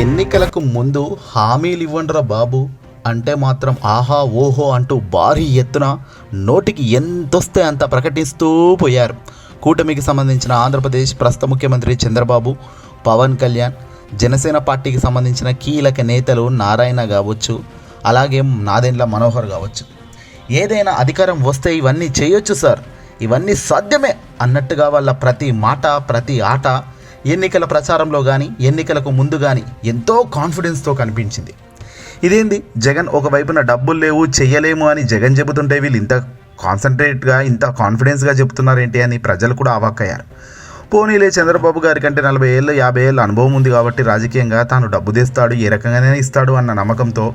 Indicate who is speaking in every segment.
Speaker 1: ఎన్నికలకు ముందు హామీలు ఇవ్వండిరా బాబు. అంటే మాత్రం ఆహా ఓహో అంటూ భారీ ఎత్తున నోటికి ఎంతొస్తే అంత ప్రకటిస్తూ పోయారు. కూటమికి సంబంధించిన ఆంధ్రప్రదేశ్ ప్రస్తుత ముఖ్యమంత్రి చంద్రబాబు పవన్ కళ్యాణ్ జనసేన పార్టీకి సంబంధించిన కీలక నేతలు నారాయణ కావచ్చు అలాగే నాదెండ్ల మనోహర్ కావచ్చు. ఏదైనా అధికారం వస్తే ఇవన్నీ చేయొచ్చు సార్. ఇవన్నీ సాధ్యమే అన్నట్టుగా వాళ్ళ ప్రతి మాట ప్రతి ఆట ఎన్నికల ప్రచారంలో కానీ ఎన్నికలకు ముందు కానీ ఎంతో కాన్ఫిడెన్స్తో కనిపించింది. ఇదేంది? జగన్ ఒకవైపున డబ్బులు లేవు చెయ్యలేము అని జగన్ చెబుతుంటే వీళ్ళు ఇంత కాన్సన్ట్రేట్గా ఇంత కాన్ఫిడెన్స్గా చెప్తున్నారేంటి అని ప్రజలు కూడా అవాక్కయ్యారు పోనీలే చంద్రబాబు గారి కంటే నలభై ఏళ్ళు యాభై ఏళ్ళ అనుభవం ఉంది కాబట్టి రాజకీయంగా తాను డబ్బు తెస్తాడు ఏ రకంగానే ఇస్తాడు అన్న నమ్మకంతో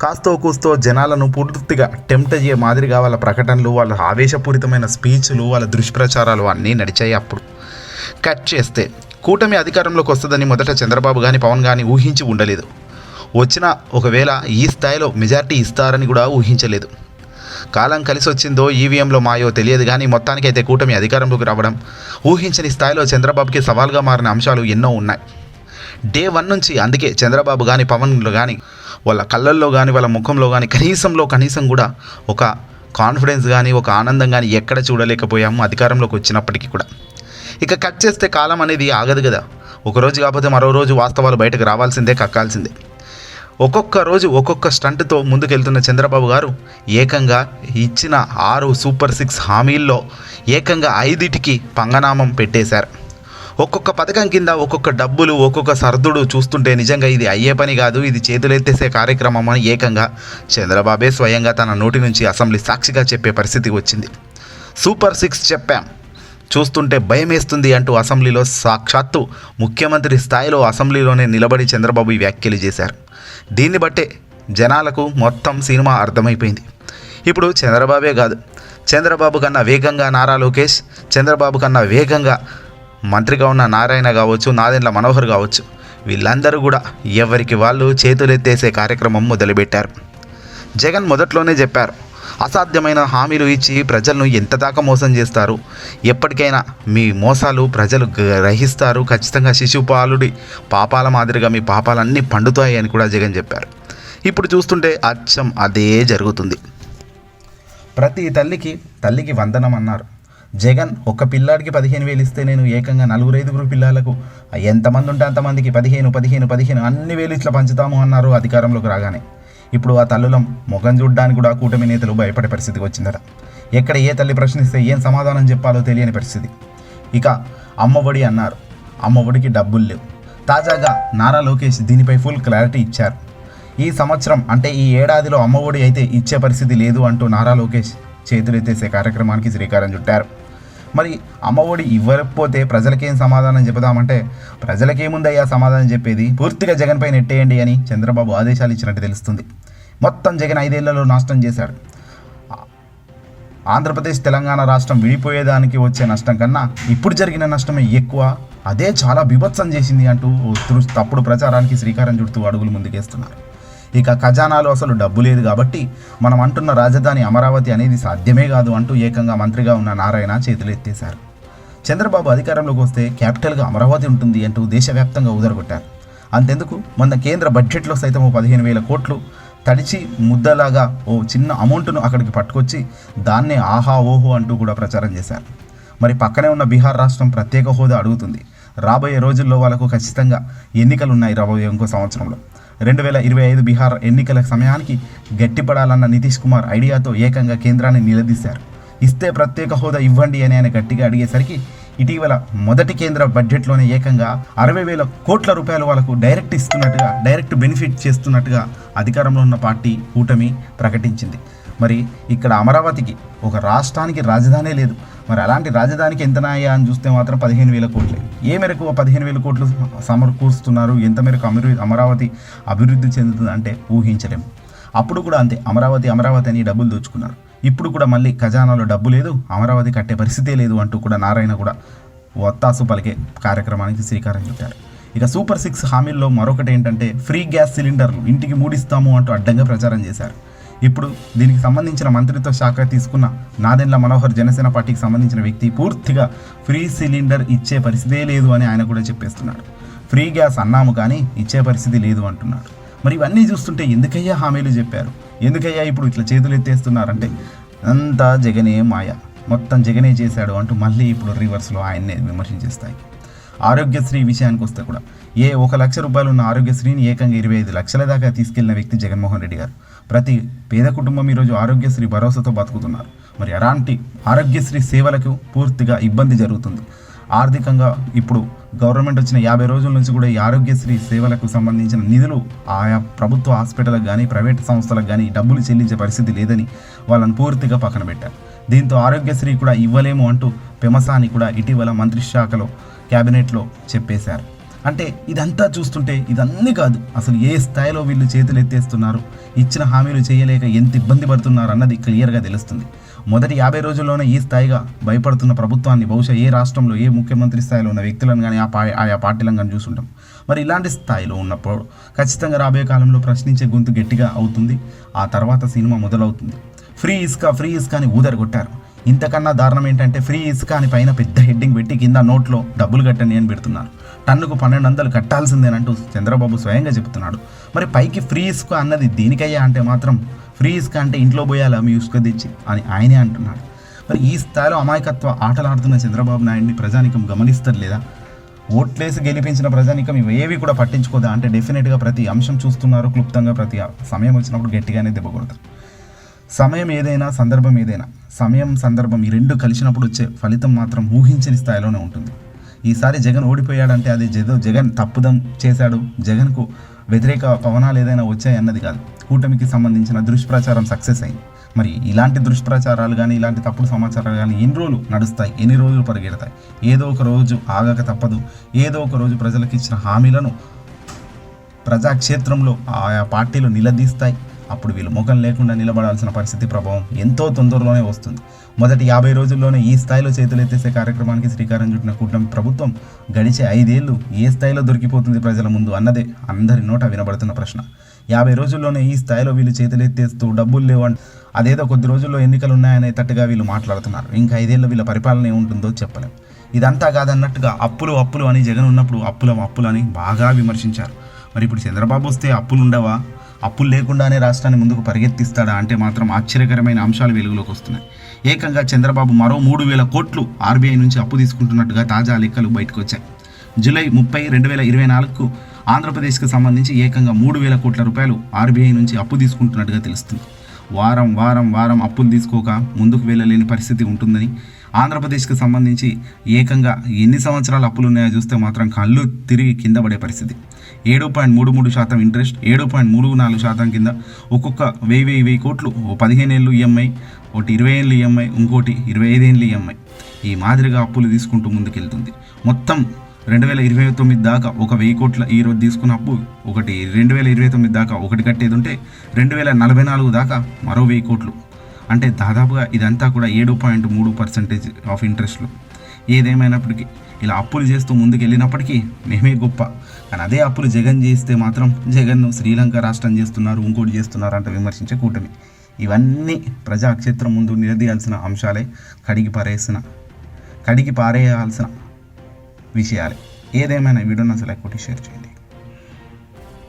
Speaker 1: కాస్తో కూస్తో జనాలను పూర్తిగా టెంప్ట్ అయ్యే మాదిరిగా వాళ్ళ ప్రకటనలు వాళ్ళ ఆవేశపూరితమైన స్పీచ్లు వాళ్ళ దుష్ప్రచారాలు అన్నీ నడిచాయి అప్పుడు. కట్ చేస్తే కూటమి అధికారంలోకి వస్తుందని మొదట చంద్రబాబు కానీ పవన్ కానీ ఊహించి ఉండలేదు. వచ్చిన ఒకవేళ ఈ స్థాయిలో మెజార్టీ ఇస్తారని కూడా ఊహించలేదు. కాలం కలిసి వచ్చిందో ఈవీఎంలో మాయో తెలియదు కానీ మొత్తానికైతే కూటమి అధికారంలోకి రావడం ఊహించని స్థాయిలో చంద్రబాబుకి సవాల్గా మారిన అంశాలు ఎన్నో ఉన్నాయి. డే వన్ నుంచి అందుకే చంద్రబాబు కానీ పవన్లో కానీ వాళ్ళ కళ్ళల్లో కానీ వాళ్ళ ముఖంలో కానీ కనీసంలో కనీసం కూడా ఒక కాన్ఫిడెన్స్ కానీ ఒక ఆనందం కానీ ఎక్కడ చూడలేకపోయాము అధికారంలోకి వచ్చినప్పటికీ కూడా. ఇక కట్ చేస్తే కాలం అనేది ఆగదు కదా. ఒక రోజు కాకపోతే మరో రోజు వాస్తవాలు బయటకు రావాల్సిందే కక్కాల్సిందే. ఒక్కొక్క రోజు ఒక్కొక్క స్టంట్తో ముందుకెళ్తున్న చంద్రబాబు గారు ఏకంగా ఇచ్చిన ఆరు సూపర్ సిక్స్ హామీల్లో ఏకంగా ఐదిటికి పంగనామం పెట్టేశారు. ఒక్కొక్క పథకం కింద ఒక్కొక్క డబ్బులు ఒక్కొక్క సర్దుడు చూస్తుంటే నిజంగా ఇది అయ్యే పని కాదు ఇది చేతులెత్తేసే కార్యక్రమం అని ఏకంగా చంద్రబాబే స్వయంగా తన నోటి నుంచి అసెంబ్లీ సాక్షిగా చెప్పే పరిస్థితి వచ్చింది. సూపర్ సిక్స్ చెప్పాం. చూస్తుంటే భయమేస్తుంది అంటూ అసెంబ్లీలో సాక్షాత్తు ముఖ్యమంత్రి స్థాయిలో అసెంబ్లీలోనే నిలబడి చంద్రబాబు వ్యాఖ్యలు చేశారు. దీన్ని బట్టే జనాలకు మొత్తం సినిమా అర్థమైపోయింది. ఇప్పుడు చంద్రబాబే కాదు చంద్రబాబు కన్నా వేగంగా నారా లోకేష్ చంద్రబాబు కన్నా వేగంగా మంత్రిగా ఉన్న నారాయణ కావచ్చు నాదెండ్ల మనోహర్ కావచ్చు వీళ్ళందరూ కూడా ఎవరికి వాళ్ళు చేతులెత్తేసే కార్యక్రమం మొదలుపెట్టారు. జగన్ మొదట్లోనే చెప్పారు అసాధ్యమైన హామీలు ఇచ్చి ప్రజలను ఎంత దాకా మోసం చేస్తారు? ఎప్పటికైనా మీ మోసాలు ప్రజలు గ్రహిస్తారు. ఖచ్చితంగా శిశుపాలుడి పాపాల మాదిరిగా మీ పాపాలన్నీ పండుతాయి అని కూడా జగన్ చెప్పారు. ఇప్పుడు చూస్తుంటే అచ్చం అదే జరుగుతుంది. ప్రతి తల్లికి తల్లికి వందనం అన్నారు. జగన్ ఒక పిల్లాడికి పదిహేను వేలు ఇస్తే నేను ఏకంగా నలుగురు ఐదుగురు పిల్లలకు ఎంతమంది ఉంటే అంతమందికి పదిహేను పదిహేను పదిహేను అన్ని వేలు ఇట్లా పంచుతాము అన్నారు అధికారంలోకి రాగానే. ఇప్పుడు ఆ తల్లుల ముఖం చూడడానికి కూడా కూటమి నేతలు భయపడే పరిస్థితికి వచ్చిందట. ఎక్కడ ఏ తల్లి ప్రశ్నిస్తే ఏం సమాధానం చెప్పాలో తెలియని పరిస్థితి. ఇక అమ్మఒడి అన్నారు. అమ్మఒడికి డబ్బులు లేవు. తాజాగా నారా లోకేష్ దీనిపై ఫుల్ క్లారిటీ ఇచ్చారు. ఈ సంవత్సరం అంటే ఈ ఏడాదిలో అమ్మఒడి అయితే ఇచ్చే పరిస్థితి లేదు అంటూ నారా లోకేష్ చేతులెత్తేసే కార్యక్రమానికి శ్రీకారం చుట్టారు. మరి అమ్మఒడి ఇవ్వకపోతే ప్రజలకేం సమాధానం చెబుదామంటే ప్రజలకేముందయ్యా సమాధానం చెప్పేది? పూర్తిగా జగన్పై నెట్టేయండి అని చంద్రబాబు ఆదేశాలు ఇచ్చినట్టు తెలుస్తుంది. మొత్తం జగన్ ఐదేళ్ళలో నాశనం చేశాడు. ఆంధ్రప్రదేశ్ తెలంగాణ రాష్ట్రం విడిపోయేదానికి వచ్చే నష్టం కన్నా ఇప్పుడు జరిగిన నష్టమే ఎక్కువ. అదే చాలా బీభత్సం చేసింది అంటూ తప్పుడు ప్రచారానికి శ్రీకారం చుడుతూ అడుగులు ముందుకేస్తున్నారు. ఇక ఖజానాలో అసలు డబ్బు లేదు కాబట్టి మనం అంటున్న రాజధాని అమరావతి అనేది సాధ్యమే కాదు అంటూ ఏకంగా మంత్రిగా ఉన్న నారాయణ చేతులెత్తేశారు చంద్రబాబు అధికారంలోకి వస్తే క్యాపిటల్గా అమరావతి ఉంటుంది అంటూ దేశవ్యాప్తంగా ఊదరగొట్టారు. అంతెందుకు? మొన్న కేంద్ర బడ్జెట్లో సైతం పదిహేను వేల కోట్లు తడిచి ముద్దలాగా ఓ చిన్న అమౌంట్ను అక్కడికి పట్టుకొచ్చి దాన్నే ఆహా ఓహో అంటూ కూడా ప్రచారం చేశారు. మరి పక్కనే ఉన్న బీహార్ రాష్ట్రం ప్రత్యేక హోదా అడుగుతుంది. రాబోయే రోజుల్లో వాళ్ళకు ఖచ్చితంగా ఎన్నికలు ఉన్నాయి రాబోయే ఇంకో సంవత్సరంలో. రెండు వేల ఇరవై ఐదు బీహార్ ఎన్నికల సమయానికి గట్టిపడాలన్న నితీష్ కుమార్ ఐడియాతో ఏకంగా కేంద్రాన్ని నిలదీశారు. ఇస్తే ప్రత్యేక హోదా ఇవ్వండి అని ఆయన గట్టిగా అడిగేసరికి ఇటీవల మొదటి కేంద్ర బడ్జెట్లోనే ఏకంగా అరవై వేల కోట్ల రూపాయల వాళ్ళకు డైరెక్ట్ ఇస్తున్నట్టుగా డైరెక్ట్ బెనిఫిట్ చేస్తున్నట్టుగా అధికారంలో ఉన్న పార్టీ కూటమి ప్రకటించింది. మరి ఇక్కడ అమరావతికి ఒక రాష్ట్రానికి రాజధానే లేదు. మరి అలాంటి రాజధానికి ఎంతనాయా అని చూస్తే మాత్రం పదిహేను వేల కోట్లే. ఏ మేరకు పదిహేను వేల కోట్లు సమకూరుస్తున్నారు? ఎంత మేరకు అమరు అమరావతి అభివృద్ధి చెందుతుంది అంటే ఊహించలేము. అప్పుడు కూడా అంతే. అమరావతి అమరావతి అని డబ్బులు దోచుకున్నారు. ఇప్పుడు కూడా మళ్ళీ ఖజానాలో డబ్బు లేదు అమరావతి కట్టే పరిస్థితే లేదు అంటూ కూడా నారాయణ కూడా ఒత్తాసు పలికే కార్యక్రమానికి శ్రీకారం చుట్టారు. ఇక సూపర్ సిక్స్ హామీల్లో మరొకటి ఏంటంటే ఫ్రీ గ్యాస్ సిలిండర్లు ఇంటికి మూడిస్తాము అంటూ అడ్డంగా ప్రచారం చేశారు. ఇప్పుడు దీనికి సంబంధించిన మంత్రిత్వ శాఖ తీసుకున్న నాదెండ్ల మనోహర్ జనసేన పార్టీకి సంబంధించిన వ్యక్తి పూర్తిగా ఫ్రీ సిలిండర్ ఇచ్చే పరిస్థితే లేదు అని ఆయన కూడా చెప్పేస్తున్నాడు. ఫ్రీ గ్యాస్ అన్నాము కానీ ఇచ్చే పరిస్థితి లేదు అంటున్నాడు. మరి ఇవన్నీ చూస్తుంటే ఎందుకయ్యా హామీలు చెప్పారు? ఎందుకయ్యా ఇప్పుడు ఇట్లా చేతులు ఎత్తేస్తున్నారంటే? అంతా జగనే మాయ. మొత్తం జగనే చేశాడు అంటూ మళ్ళీ ఇప్పుడు రివర్స్లో ఆయన్నే విమర్శించేస్తాయి. ఆరోగ్యశ్రీ విషయానికి వస్తే కూడా ఏ ఒక లక్ష రూపాయలు ఉన్న ఆరోగ్యశ్రీని ఏకంగా ఇరవై ఐదు లక్షల దాకా తీసుకెళ్ళిన వ్యక్తి జగన్మోహన్ రెడ్డి గారు. ప్రతి పేద కుటుంబం ఈరోజు ఆరోగ్యశ్రీ భరోసాతో బతుకుతున్నారు. మరి అలాంటి ఆరోగ్యశ్రీ సేవలకు పూర్తిగా ఇబ్బంది జరుగుతుంది. ఆర్థికంగా ఇప్పుడు గవర్నమెంట్ వచ్చిన యాభై రోజుల నుంచి కూడా ఈ ఆరోగ్యశ్రీ సేవలకు సంబంధించిన నిధులు ఆయా ప్రభుత్వ హాస్పిటల్కి కానీ ప్రైవేట్ సంస్థలకు కానీ డబ్బులు చెల్లించే పరిస్థితి లేదని వాళ్ళని పూర్తిగా పక్కన పెట్టారు. దీంతో ఆరోగ్యశ్రీ కూడా ఇవ్వలేము అంటూ పెమసాని కూడా ఇటీవల మంత్రి శాఖలో క్యాబినెట్లో చెప్పేశారు. అంటే ఇదంతా చూస్తుంటే ఇదన్నీ కాదు అసలు ఏ స్థాయిలో వీళ్ళు చేతులు ఎత్తేస్తున్నారు ఇచ్చిన హామీలు చేయలేక ఎంత ఇబ్బంది పడుతున్నారు అన్నది క్లియర్గా తెలుస్తుంది. మొదటి యాభై రోజుల్లోనే ఈ స్థాయిగా భయపడుతున్న ప్రభుత్వాన్ని బహుశా ఏ రాష్ట్రంలో ఏ ముఖ్యమంత్రి స్థాయిలో ఉన్న వ్యక్తులను కానీ ఆ పా ఆయా పార్టీలను కానీ చూసుంటాం మరి ఇలాంటి స్థాయిలో ఉన్నప్పుడు ఖచ్చితంగా రాబోయే కాలంలో ప్రశ్నించే గొంతు గట్టిగా అవుతుంది ఆ తర్వాత సినిమా మొదలవుతుంది. ఫ్రీ ఇస్కా ఫ్రీ ఇస్కా అని ఊదరగొట్టారు. ఇంతకన్నా దారుణం ఏంటంటే ఫ్రీ ఇసుక అని పైన పెద్ద హెడ్డింగ్ పెట్టి కింద నోట్లో డబ్బులు కట్టండి అని పెడుతున్నారు. టన్నుకు పన్నెండు వందలు కట్టాల్సిందేనంటూ చంద్రబాబు స్వయంగా చెబుతున్నాడు మరి పైకి ఫ్రీ ఇసుక అన్నది దేనికయ్యా అంటే మాత్రం ఫ్రీ ఇసుక అంటే ఇంట్లో పోయాలా మీ ఇసుక తెచ్చి అని ఆయనే అంటున్నాడు. మరి ఈ స్థాయిలో అమాయకత్వ ఆటలాడుతున్న చంద్రబాబు నాయుడిని ప్రజానికం గమనిస్తారు లేదా? ఓట్లేసి గెలిపించిన ప్రజానికం ఇవేవి కూడా పట్టించుకోదా? అంటే డెఫినెట్గా ప్రతి అంశం చూస్తున్నారు క్లుప్తంగా ప్రతి సమయం వచ్చినప్పుడు గట్టిగానే దెబ్బ కొడతారు. సమయం ఏదైనా సందర్భం ఏదైనా సమయం సందర్భం ఈ రెండు కలిసినప్పుడు వచ్చే ఫలితం మాత్రం ఊహించని స్థాయిలోనే ఉంటుంది. ఈసారి జగన్ ఓడిపోయాడంటే అది జదో జగన్ తప్పుదం చేశాడు. జగన్కు వ్యతిరేక పవనాలు ఏదైనా వచ్చాయి అన్నది కాదు. కూటమికి సంబంధించిన దుష్ప్రచారం సక్సెస్ అయింది. మరి ఇలాంటి దుష్ప్రచారాలు కానీ ఇలాంటి తప్పుడు సమాచారాలు కానీ ఎన్ని రోజులు నడుస్తాయి? ఎన్ని రోజులు పరిగెడతాయి? ఏదో ఒక రోజు ఆగక తప్పదు. ఏదో ఒక రోజు ప్రజలకు ఇచ్చిన హామీలను ప్రజాక్షేత్రంలో ఆయా పార్టీలు నిలదీస్తాయి. అప్పుడు వీళ్ళు ముఖం లేకుండా నిలబడాల్సిన పరిస్థితి ప్రభావం ఎంతో తొందరలోనే వస్తుంది. మొదటి యాభై రోజుల్లోనే ఈ స్థాయిలో చేతులెత్తేసే కార్యక్రమానికి శ్రీకారం చుట్టిన కూటమి ప్రభుత్వం గడిచే ఐదేళ్ళు ఏ స్థాయిలో దొరికిపోతుంది ప్రజల ముందు అన్నదే అందరి నోట వినబడుతున్న ప్రశ్న. యాభై రోజుల్లోనే ఈ స్థాయిలో వీళ్ళు చేతులెత్తేస్తూ డబ్బులు లేవు అదేదో కొద్ది రోజుల్లో ఎన్నికలు ఉన్నాయనే తట్టుగా వీళ్ళు మాట్లాడుతున్నారు. ఇంకా ఐదేళ్ళు వీళ్ళ పరిపాలన ఏముంటుందో చెప్పలేం. ఇదంతా కాదన్నట్టుగా అప్పులు అప్పులు అని జగన్ ఉన్నప్పుడు అప్పుల అప్పులు అని బాగా విమర్శించారు. మరి ఇప్పుడు చంద్రబాబు వస్తే అప్పులు ఉండవా అప్పులు లేకుండానే రాష్ట్రాన్ని ముందుకు పరిగెత్తిస్తాడా అంటే మాత్రం ఆశ్చర్యకరమైన అంశాలు వెలుగులోకి వస్తున్నాయి. ఏకంగా చంద్రబాబు మరో మూడు వేల కోట్లు ఆర్బీఐ నుంచి అప్పు తీసుకుంటున్నట్టుగా తాజా లెక్కలు బయటకు వచ్చాయి. జూలై ముప్పై రెండు వేల ఇరవై నాలుగుకు ఆంధ్రప్రదేశ్కి సంబంధించి ఏకంగా మూడు వేల కోట్ల రూపాయలు ఆర్బీఐ నుంచి అప్పు తీసుకుంటున్నట్టుగా తెలుస్తుంది. వారం వారం వారం అప్పులు తీసుకోక ముందుకు వెళ్ళలేని పరిస్థితి ఉంటుందని ఆంధ్రప్రదేశ్కి సంబంధించి ఏకంగా ఎన్ని సంవత్సరాలు అప్పులు ఉన్నాయో చూస్తే మాత్రం కళ్ళు తిరిగి కింద పడే పరిస్థితి. ఏడు పాయింట్ మూడు మూడు శాతం ఇంట్రెస్ట్ ఏడు పాయింట్ మూడు నాలుగు శాతం కింద ఒక్కొక్క వెయ్యి వెయ్యి వెయ్యి కోట్లు ఓ పదిహేను ఏళ్ళు ఈఎంఐ ఒకటి ఇరవై ఏళ్ళు ఈఎంఐ ఇంకోటి ఇరవై ఐదేళ్ళు ఈఎంఐ. ఈ మాదిరిగా అప్పులు తీసుకుంటూ ముందుకెళ్తుంది. మొత్తం రెండు వేల ఇరవై తొమ్మిది దాకా ఒక వెయ్యి కోట్ల ఈ రోజు తీసుకున్న అప్పు ఒకటి రెండు వేల ఇరవై తొమ్మిది దాకా ఒకటి కట్టేది ఉంటే రెండు వేల నలభై నాలుగు దాకా మరో వెయ్యి కోట్లు అంటే దాదాపుగా ఇదంతా కూడా ఏడు పాయింట్ మూడు పర్సెంటేజ్ ఆఫ్ ఇంట్రెస్ట్లో. ఏదేమైనప్పటికీ ఇలా అప్పులు చేస్తూ ముందుకెళ్ళినప్పటికీ మేమే గొప్ప. కానీ అదే అప్పులు జగన్ చేస్తే మాత్రం జగన్ను శ్రీలంక రాష్ట్రం చేస్తున్నారు ఇంకోటి చేస్తున్నారు అంటే విమర్శించే కూటమి. ఇవన్నీ ప్రజాక్షేత్రం ముందు నిలదీయాల్సిన అంశాలే కడిగి పారేసిన కడిగి పారేయాల్సిన విషయాలే. ఏదేమైనా ఈ వీడియోని అసలు ఎక్కువ షేర్ చేయండి.